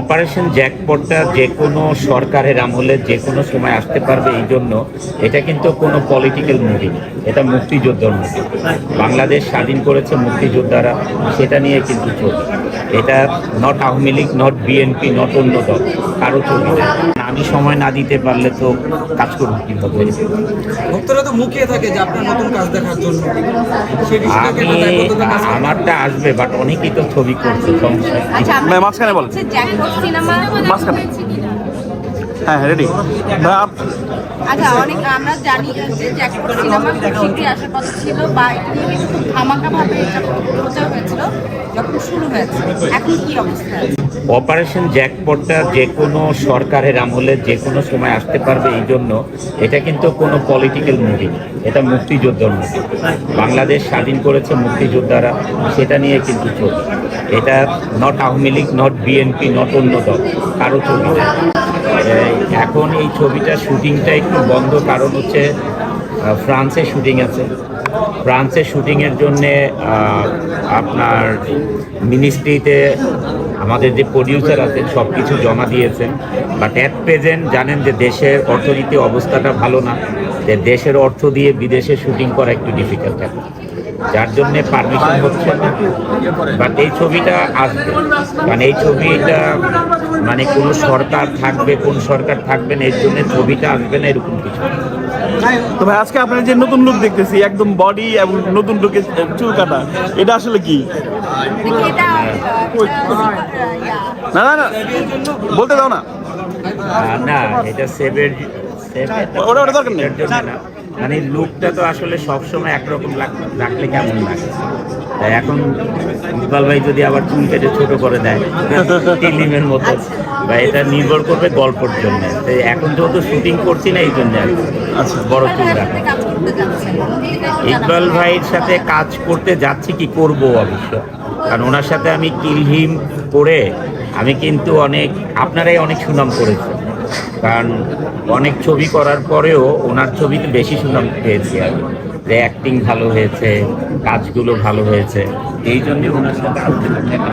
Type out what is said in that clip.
Operation জ্যাকপটটা যে কোনো সরকারের আমলে যে কোনো সময় আসতে পারবে এই জন্য, এটা কিন্তু কোনো পলিটিক্যাল মুভি এটা মুক্তিযোদ্ধার মুভি বাংলাদেশ স্বাধীন করেছে মুক্তিযোদ্ধারা, সেটা নিয়ে কিন্তু ছবি এটা not Awami League not BNP not অন্য দল কারও ছবি না। আমি সময় না দিতে পারলে তো কাজ করব কীভাবে? ভক্তরা তো মুখিয়ে থাকে যে আপনার নতুন কাজ দেখার জন্য। আমারটা আসবে বাট অনেকেই তো ছবি করছে সমস্যা আচ্ছা মাঝখানে সিনেমা মাঝখানে। হ্যাঁ রেডি আচ্ছা অনেক আমরা জানি যে জ্যাকপট সিনেমা খুব শীঘ্রই আসার কথা ছিল বা এটা নিয়ে কিন্তু ধামাকাভাবে এটা প্রচার হয়েছিল। যখন অপারেশন জ্যাকপটটা যে কোনো সরকারের আমলে যে কোনো সময় আসতে পারবে এই জন্য এটা কিন্তু কোনো পলিটিক্যাল মুভি এটা মুক্তিযোদ্ধার মুভি বাংলাদেশ স্বাধীন করেছে মুক্তিযোদ্ধারা, সেটা নিয়ে কিন্তু ছবি এটা not Awami League not BNP not অন্য দল, কারও ছবি এখন এই ছবিটা শুটিংটা একটু বন্ধ কারণ হচ্ছে ফ্রান্সে শুটিং আছে। ফ্রান্সের শুটিংয়ের জন্যে আপনার মিনিস্ট্রিতে আমাদের যে প্রডিউসার আছেন সব কিছু জমা দিয়েছেন। বাট অ্যাট প্রেজেন্ট জানেন যে দেশের অর্থনীতি অবস্থাটা ভালো না। যে দেশের অর্থ দিয়ে বিদেশে শুটিং করা একটু ডিফিকাল্ট এখন যার জন্য পারমিশন হচ্ছে না। বাট এই ছবিটা আসবে। কারণ এই ছবিটা মানে কোন সরকার থাকবে, কোন সরকার থাকবে না, এর জন্য ছবিটা আসবে না, এরকম কিছু। তো ভাই আজকে আপনার যে নতুন লুক দেখতেছি একদম বডি এবং নতুন লুকে চুল কাটা এটা আসলে কি? না না না বলতে দাও না। না এটা সেভের ওটা- ওটা দরকার নেই। মানে লুকটা তো আসলে সবসময় একরকম রাখ- রাখলে কেমন লাগে? তাই এখন ইকবাল ভাই যদি আবার চুল কেটে ছোট করে দেয় টিলিমের মতো। বা এটা নির্ভর করবে গল্পের জন্য। তো এখন যেহেতু শুটিং করছি না এই জন্য আর কি। আচ্ছা। বড় চুল ভাইয়ের রাখা। ইকবাল ভাইয়ের সাথে কাজ করতে যাচ্ছি কি করব অবশ্য? কারণ ওনার সাথে আমি কিলহিম করে আমি কিন্তু অনেক আপনারাই অনেক সুনাম করেছে কারণ অনেক ছবি করার পরেও ওনার ছবিতে বেশি সুনাম পেয়েছি আমি। যে অ্যাক্টিং ভালো হয়েছে কাজগুলো ভালো হয়েছে। এই জন্যই ওনার সাথে